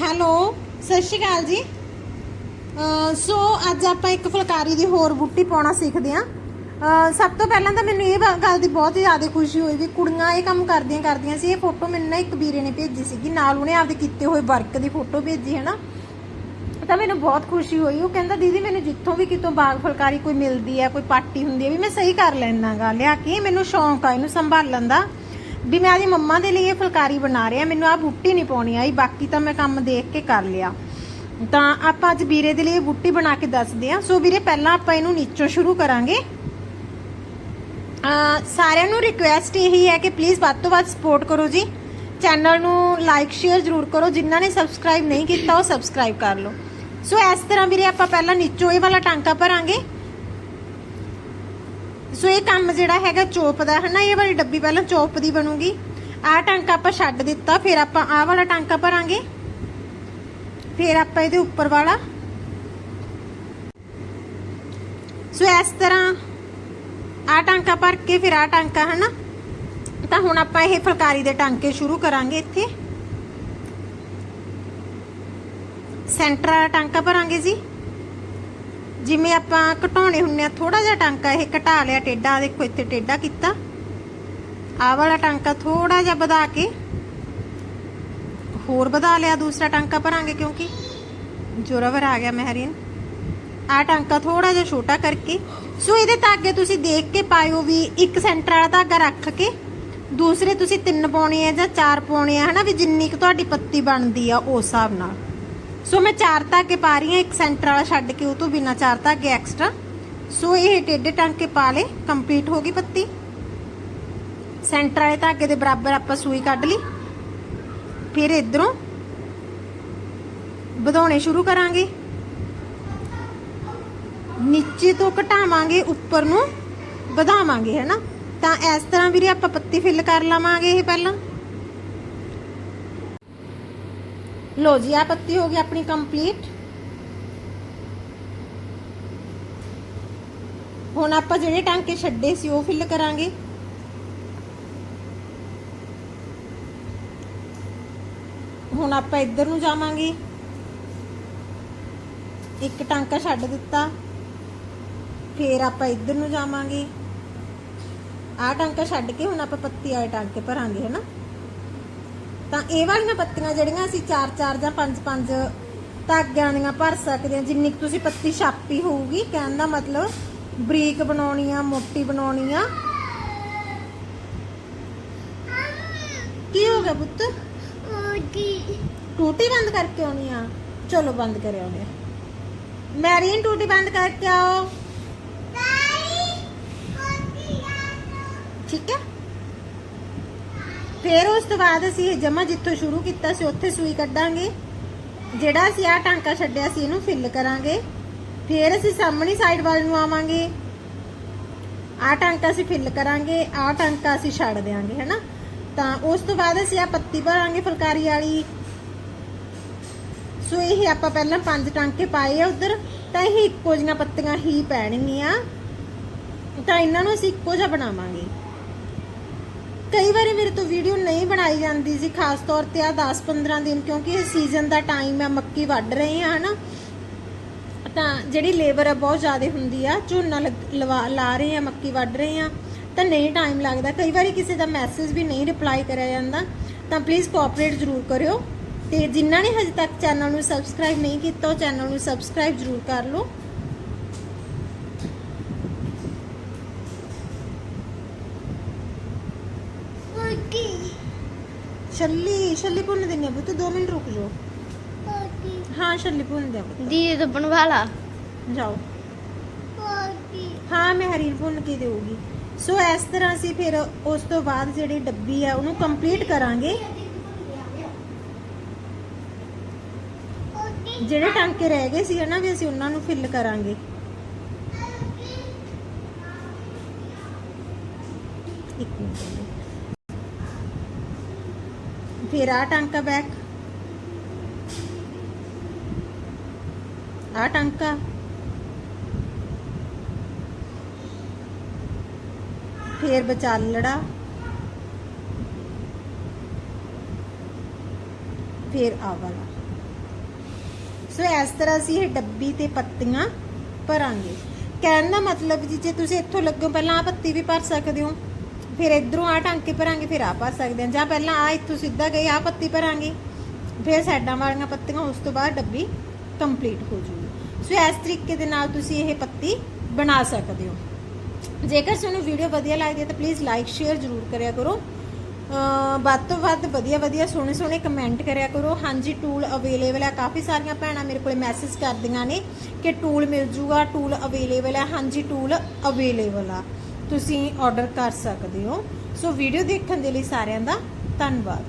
Hello, ਸਤਿ ਸ਼੍ਰੀ ਅਕਾਲ ਜੀ। ਸੋ ਅੱਜ ਆਪਾਂ ਇੱਕ ਫੁਲਕਾਰੀ ਦੀ ਹੋਰ ਬੂਟੀ ਪਾਉਣਾ ਸਿੱਖਦੇ ਆਂ ਸਭ ਤੋਂ ਪਹਿਲਾਂ ਤਾਂ ਮੈਨੂੰ ਇਹ ਗੱਲ ਦੀ ਬਹੁਤ ਜ਼ਿਆਦਾ ਖੁਸ਼ੀ ਹੋਈ ਵੀ ਕੁੜੀਆਂ ਇਹ ਕੰਮ ਕਰਦੀਆਂ ਕਰਦੀਆਂ ਸੀ। ਇਹ ਫੋਟੋ ਮੈਨੂੰ ਨਾ ਇੱਕ ਵੀਰੇ ਨੇ ਭੇਜੀ ਸੀਗੀ। ਨਾਲ ਉਹਨੇ ਆਪਦੇ ਕੀਤੇ ਹੋਏ ਵਰਕ ਦੀ ਫੋਟੋ ਭੇਜੀ ਹੈ ਨਾ ਤਾਂ ਮੈਨੂੰ ਬਹੁਤ ਖੁਸ਼ੀ ਹੋਈ। ਉਹ ਕਹਿੰਦਾ, ਦੀਦੀ, ਮੈਨੂੰ ਜਿੱਥੋਂ ਵੀ ਕਿਤੋਂ ਬਾਗ ਫੁਲਕਾਰੀ ਕੋਈ ਮਿਲਦੀ ਹੈ, ਕੋਈ ਪਾਰਟੀ ਹੁੰਦੀ ਹੈ ਵੀ ਮੈਂ ਸਹੀ ਕਰ ਲੈਣਾਗਾ ਲਿਆ ਕੇ ਮੈਨੂੰ ਸ਼ੌਂਕ ਆ ਇਹਨੂੰ ਸੰਭਾਲਣ ਦਾ। ਵੀ ਮੈਂ ਆਦੀ ਮੰਮਾ ਦੇ ਲਈ ਇਹ ਫੁਲਕਾਰੀ ਬਣਾ ਰਿਹਾ, ਮੈਨੂੰ ਆ ਬੂਟੀ ਨਹੀਂ ਪਾਉਣੀ ਆਈ, ਬਾਕੀ ਤਾਂ ਮੈਂ ਕੰਮ ਦੇਖ ਕੇ ਕਰ ਲਿਆ। ਤਾਂ ਆਪਾਂ ਅੱਜ ਵੀਰੇ ਦੇ ਲਈ ਇਹ ਬੂਟੀ ਬਣਾ ਕੇ ਦੱਸਦੇ ਹਾਂ। ਸੋ ਵੀਰੇ, ਪਹਿਲਾਂ ਆਪਾਂ ਇਹਨੂੰ ਨੀਚੋਂ ਸ਼ੁਰੂ ਕਰਾਂਗੇ। ਸਾਰਿਆਂ ਨੂੰ ਰਿਕੁਐਸਟ ਇਹੀ ਹੈ ਕਿ ਪਲੀਜ਼ ਵੱਧ ਤੋਂ ਵੱਧ ਸਪੋਰਟ ਕਰੋ ਜੀ। ਚੈਨਲ ਨੂੰ ਲਾਈਕ ਸ਼ੇਅਰ ਜ਼ਰੂਰ ਕਰੋ। ਜਿਨ੍ਹਾਂ ਨੇ ਸਬਸਕ੍ਰਾਈਬ ਨਹੀਂ ਕੀਤਾ, ਉਹ ਸਬਸਕ੍ਰਾਈਬ ਕਰ ਲਓ। ਸੋ ਇਸ ਤਰ੍ਹਾਂ ਵੀਰੇ, ਆਪਾਂ ਪਹਿਲਾਂ ਨੀਚੋਂ ਇਹ ਵਾਲਾ ਟਾਂਕਾ ਭਰਾਂਗੇ। ਸੋ ਇਹ ਕੰਮ ਜਿਹੜਾ ਹੈਗਾ ਚੋਪ ਦਾ ਹੈ ਇਹ ਵਾਲੀ ਡੱਬੀ ਪਹਿਲਾਂ ਚੋਪ ਦੀ ਬਣੂਗੀ। ਆਹ ਟਾਂਕਾ ਆਪਾਂ ਛੱਡ ਦਿੱਤਾ, ਫਿਰ ਆਪਾਂ ਆਹ ਵਾਲਾ ਟਾਂਕਾ ਭਰਾਂਗੇ। ਫਿਰ ਆਪਾਂ ਇਹਦੇ ਉੱਪਰ ਵਾਲਾ। ਸੋ ਇਸ ਤਰ੍ਹਾਂ ਆਹ ਟਾਂਕਾ ਭਰ ਕੇ ਫਿਰ ਆਹ ਟਾਂਕਾ, ਹਨਾ? ਤਾਂ ਹੁਣ ਆਪਾਂ ਇਹ ਫੁਲਕਾਰੀ ਦੇ ਟਾਂਕੇ ਸ਼ੁਰੂ ਕਰਾਂਗੇ ਇੱਥੇ। ਸੈਂਟਰ ਵਾਲਾ ਟਾਂਕਾ ਭਰਾਂਗੇ ਜੀ। ਜਿਵੇਂ ਆਪਾਂ ਘਟਾਉਣੇ ਹੁੰਨੇ ਆ ਥੋੜਾ ਜਿਹਾ ਟਾਂਕਾ ਇਹ ਘਟਾ ਲਿਆ ਟੇਡਾ, ਦੇਖੋ ਇੱਥੇ ਟੇਡਾ ਕੀਤਾ। ਆਹ ਵਾਲਾ ਟਾਂਕਾ ਥੋੜਾ ਜਿਹਾ ਵਧਾ ਕੇ ਹੋਰ ਵਧਾ ਲਿਆ, ਦੂਸਰਾ ਟਾਂਕਾ ਭਰਾਂਗੇ ਕਿਉਂਕਿ ਜੋਰਾਵਰ ਆ ਗਿਆ ਮਹਿਰੀਨ ਆ ਟਾਂਕਾ ਥੋੜਾ ਜਿਹਾ ਛੋਟਾ ਕਰਕੇ, ਸੋ ਇਹਦੇ ਧਾਗੇ ਤੁਸੀਂ ਦੇਖ ਕੇ ਪਾਇਓ ਵੀ ਇੱਕ ਸੈਂਟਰ ਵਾਲਾ ਧਾਗਾ ਰੱਖ ਕੇ, ਦੂਸਰੇ ਤੁਸੀਂ ਤਿੰਨ ਪਾਉਣੇ ਆ ਜਾਂ ਚਾਰ ਪਾਉਣੇ ਆ, ਹਨਾ ਵੀ ਜਿੰਨੀ ਕੁ ਤੁਹਾਡੀ ਪੱਤੀ ਬਣਦੀ ਆ ਉਸ ਹਿਸਾਬ ਨਾਲ। ਸੋ ਮੈਂ ਚਾਰ ਧਾਗੇ ਪਾ ਰਹੀ ਹਾਂ, ਇੱਕ ਸੈਂਟਰ ਵਾਲਾ ਛੱਡ ਕੇ, ਉਹ ਤੋਂ ਬਿਨਾ ਚਾਰ ਧਾਗੇ ਐਕਸਟਰਾ ਸੋ ਇਹ ਟੇਡੇ ਟਾਂਕੇ ਪਾ ਲੇ ਕੰਪਲੀਟ ਹੋ ਗਈ ਪੱਤੀ। ਸੈਂਟਰ ਵਾਲੇ ਧਾਗੇ ਦੇ ਬਰਾਬਰ ਆਪਾਂ ਸੂਈ ਕੱਢ ਲਈ। ਫਿਰ ਇਧਰੋਂ ਵਧਾਉਣੇ ਸ਼ੁਰੂ ਕਰਾਂਗੇ। ਨੀਚੇ ਤੋਂ ਘਟਾਵਾਂਗੇ, ਉੱਪਰ ਨੂੰ ਵਧਾਵਾਂਗੇ, ਹੈਨਾ? ਤਾਂ ਇਸ ਤਰ੍ਹਾਂ ਵੀਰੇ ਆਪਾਂ ਪੱਤੀ ਫਿਲ ਕਰ ਲਵਾਂਗੇ ਇਹ ਪਹਿਲਾਂ। ਲੋ ਜੀ ਆ ਪੱਤੀ ਹੋ ਗਈ ਆਪਣੀ ਕੰਪਲੀਟ ਹੁਣ ਆਪਾਂ ਜਿਹੜੇ ਟਾਂਕੇ ਛੱਡੇ ਸੀ, ਉਹ ਫਿਲ ਕਰਾਂਗੇ। ਹੁਣ ਆਪਾਂ ਇੱਧਰ ਨੂੰ ਜਾਵਾਂਗੇ। ਇੱਕ ਟਾਂਕਾ ਛੱਡ ਦਿੱਤਾ। ਫੇਰ ਆਪਾਂ ਇੱਧਰ ਨੂੰ ਜਾਵਾਂਗੇ। ਆਹ ਟਾਂਕਾ ਛੱਡ ਕੇ ਹੁਣ ਆਪਾਂ ਪੱਤੀ ਵਾਲੇ ਟਾਂਕੇ ਭਰਾਂਗੇ, ਹੈਨਾ? ਤਾਂ ਇਹ ਵਾਲੀਆਂ ਪੱਤੀਆਂ ਜਿਹੜੀਆਂ ਅਸੀਂ 4-4 ਜਾਂ 5-5 ਧਾਗਿਆਂ ਦੀਆਂ ਭਰ ਸਕਦੇ ਹਾਂ। ਜਿੰਨੀ ਕੁ ਤੁਸੀਂ ਪੱਤੀ ਛਾਪੀ ਹੋਊਗੀ ਕਹਿਣ ਦਾ ਮਤਲਬ ਬਰੀਕ ਬਣਾਉਣੀ ਆ ਮੋਟੀ ਬਣਾਉਣੀ ਆ। ਕੀ ਹੋ ਗਿਆ ਪੁੱਤ? ਟੂਟੀ ਬੰਦ ਕਰਕੇ ਆਉਣੀ ਆ? ਚਲੋ ਬੰਦ ਕਰਿਆ ਆਉਂਦੇ ਆ। ਮੈਰੀਨ ਟੂਟੀ ਬੰਦ ਕਰਕੇ ਆਓ। ਠੀਕ ਹੈ ਫਿਰ ਉਸ ਤੋਂ ਬਾਅਦ ਅਸੀਂ ਇਹ ਜਮਾ ਜਿੱਥੋਂ ਸ਼ੁਰੂ ਕੀਤਾ ਸੀ, ਉੱਥੇ ਸੂਈ ਕੱਢਾਂਗੇ। ਜਿਹੜਾ ਅਸੀਂ ਆ ਟਾਂਕਾ ਛੱਡਿਆ ਸੀ, ਇਹਨੂੰ ਫਿਲ ਕਰਾਂਗੇ। ਫਿਰ ਅਸੀਂ ਸਾਹਮਣੀ ਸਾਈਡ ਵੱਲ ਨੂੰ ਆਵਾਂਗੇ। ਆ ਟਾਂਕਾ ਅਸੀਂ ਫਿਲ ਕਰਾਂਗੇ ਆ ਟਾਂਕਾ ਅਸੀਂ ਛੱਡ ਦੇਾਂਗੇ ਹੈਨਾ? ਤਾਂ ਉਸ ਤੋਂ ਬਾਅਦ ਅਸੀਂ ਆ ਪੱਤੀ ਭਰਾਂਗੇ ਫੁਲਕਾਰੀ ਵਾਲੀ। ਸੋ ਇਹ ਆਪਾਂ ਪਹਿਲਾਂ ਪੰਜ ਟਾਂਕੇ ਪਾਏ ਆ ਉਧਰ, ਤਾਂ ਇਹ ਇੱਕੋ ਜਿਹੀਆਂ ਪੱਤੀਆਂ ਹੀ ਪੈਣਗੀਆਂ। ਤਾਂ ਇਹਨਾਂ ਨੂੰ ਅਸੀਂ ਇੱਕੋ ਜਿਹਾ ਬਣਾਵਾਂਗੇ। ਕਈ ਵਾਰੀ ਮੇਰੇ ਤੋਂ ਵੀਡੀਓ ਨਹੀਂ ਬਣਾਈ ਜਾਂਦੀ ਸੀ, ਖਾਸ ਤੌਰ ਤੇ ਆ 10-15 ਦਿਨ, ਕਿਉਂਕਿ ਇਹ ਸੀਜ਼ਨ ਦਾ ਟਾਈਮ ਹੈ, ਮੱਕੀ ਵੱਢ ਰਹੇ ਆ ਹਨਾ। ਤਾਂ ਜਿਹੜੀ ਲੇਬਰ ਆ, ਬਹੁਤ ਜ਼ਿਆਦਾ ਹੁੰਦੀ ਆ, ਝੋਨਾ ਲਵਾ, ਲਾ ਰਹੇ ਆ ਮੱਕੀ ਵੱਢ ਰਹੇ ਆ ਤਾਂ ਨਹੀਂ ਟਾਈਮ ਲੱਗਦਾ। ਕਈ ਵਾਰੀ ਕਿਸੇ ਦਾ ਮੈਸੇਜ ਵੀ ਨਹੀਂ ਰਿਪਲਾਈ ਕਰਿਆ ਜਾਂਦਾ। ਤਾਂ ਪਲੀਜ਼ ਕੋਆਪਰੇਟ ਜ਼ਰੂਰ ਕਰਿਓ। ਤੇ ਜਿਨ੍ਹਾਂ ਨੇ ਹਜੇ ਤੱਕ ਚੈਨਲ ਨੂੰ ਸਬਸਕ੍ਰਾਈਬ ਨਹੀਂ ਕੀਤਾ, ਉਹ ਚੈਨਲ ਨੂੰ ਸਬਸਕ੍ਰਾਈਬ ਜ਼ਰੂਰ ਕਰ ਲਓ। ਛੱਲੀ ਛੱਲੀ ਭੁੰਨ ਦਿੰਨੀ ਆ ਪੁੱਤ 2 ਮਿੰਟ ਰੁਕ ਜਾਓ। ਹਾਂ ਛੱਲੀ ਭੁੰਨ ਦੇ ਪੁੱਤ। ਦੀਦੀ ਤੋਂ ਬਣਵਾ ਲਾ ਜਾਓ ਹਾਂ ਮੈਂ ਹਰੀਰ ਭੁੰਨ ਕੇ ਦੇਊਗੀ। ਸੋ ਇਸ ਤਰ੍ਹਾਂ ਅਸੀਂ ਫਿਰ ਉਸ ਤੋਂ ਬਾਅਦ ਜਿਹੜੀ ਡੱਬੀ ਆ ਉਹਨੂੰ ਕੰਪਲੀਟ ਕਰਾਂਗੇ। ਜਿਹੜੇ ਟਾਂਕੇ ਰਹਿ ਗਏ ਸੀ ਨਾ ਵੀ ਅਸੀਂ ਉਹਨਾਂ ਨੂੰ ਫਿਲ ਕਰਾਂਗੇ ਇੱਕ ਮਿੰਟ ਫਿਰ ਆ ਟਾਂਕਾ ਬੈਕ ਆ ਟਾਂਕਾ। ਫੇਰ ਵਿਚਾਲੜਾ ਫੇਰ ਆ ਵਾਲਾ। ਸੋ ਇਸ ਤਰ੍ਹਾਂ ਅਸੀਂ ਇਹ ਡੱਬੀ ਤੇ ਪੱਤੀਆਂ ਭਰਾਂਗੇ। ਕਹਿਣ ਦਾ ਮਤਲਬ ਜੀ, ਜੇ ਤੁਸੀਂ ਇੱਥੋਂ ਲੱਗੋ, ਪਹਿਲਾਂ ਆ ਪੱਤੀ ਵੀ ਭਰ ਸਕਦੇ ਹੋ। ਫਿਰ ਇਧਰੋਂ ਆ ਟਾਂਕੇ ਭਰਾਂਗੇ, ਫਿਰ ਆ ਭਰ ਸਕਦੇ ਹਾਂ। ਜਾਂ ਪਹਿਲਾਂ ਆ ਇੱਥੋਂ ਸਿੱਧਾ ਗਈ ਆ ਪੱਤੀ ਭਰਾਂਗੇ। ਫਿਰ ਸਾਈਡਾਂ ਵਾਲੀਆਂ ਪੱਤੀਆਂ ਉਸ ਤੋਂ ਬਾਅਦ ਡੱਬੀ ਕੰਪਲੀਟ ਹੋ ਜੂਗੀ। ਸੋ ਇਸ ਤਰੀਕੇ ਦੇ ਨਾਲ ਤੁਸੀਂ ਇਹ ਪੱਤੀ ਬਣਾ ਸਕਦੇ ਹੋ। ਜੇਕਰ ਤੁਹਾਨੂੰ ਵੀਡੀਓ ਵਧੀਆ ਲੱਗਦੀ ਹੈ ਤਾਂ ਪਲੀਜ਼ ਲਾਈਕ ਸ਼ੇਅਰ ਜ਼ਰੂਰ ਕਰਿਆ ਕਰੋ। ਵੱਧ ਤੋਂ ਵੱਧ ਵਧੀਆ ਵਧੀਆ ਸੋਹਣੇ ਸੋਹਣੇ ਕਮੈਂਟ ਕਰਿਆ ਕਰੋ। ਹਾਂਜੀ ਟੂਲ ਅਵੇਲੇਬਲ ਹੈ। ਕਾਫੀ ਸਾਰੀਆਂ ਭੈਣਾਂ ਮੇਰੇ ਕੋਲੇ ਮੈਸੇਜ ਕਰਦੀਆਂ ਨੇ ਕਿ ਟੂਲ ਮਿਲ ਜੂਗਾ ਟੂਲ ਅਵੇਲੇਬਲ ਹੈ। ਹਾਂਜੀ ਟੂਲ ਅਵੇਲੇਬਲ ਆ। ਤੁਸੀਂ ਆਰਡਰ ਕਰ ਸਕਦੇ ਹੋ। ਸੋ ਵੀਡੀਓ ਦੇਖਣ ਦੇ ਲਈ ਸਾਰਿਆਂ ਦਾ ਧੰਨਵਾਦ।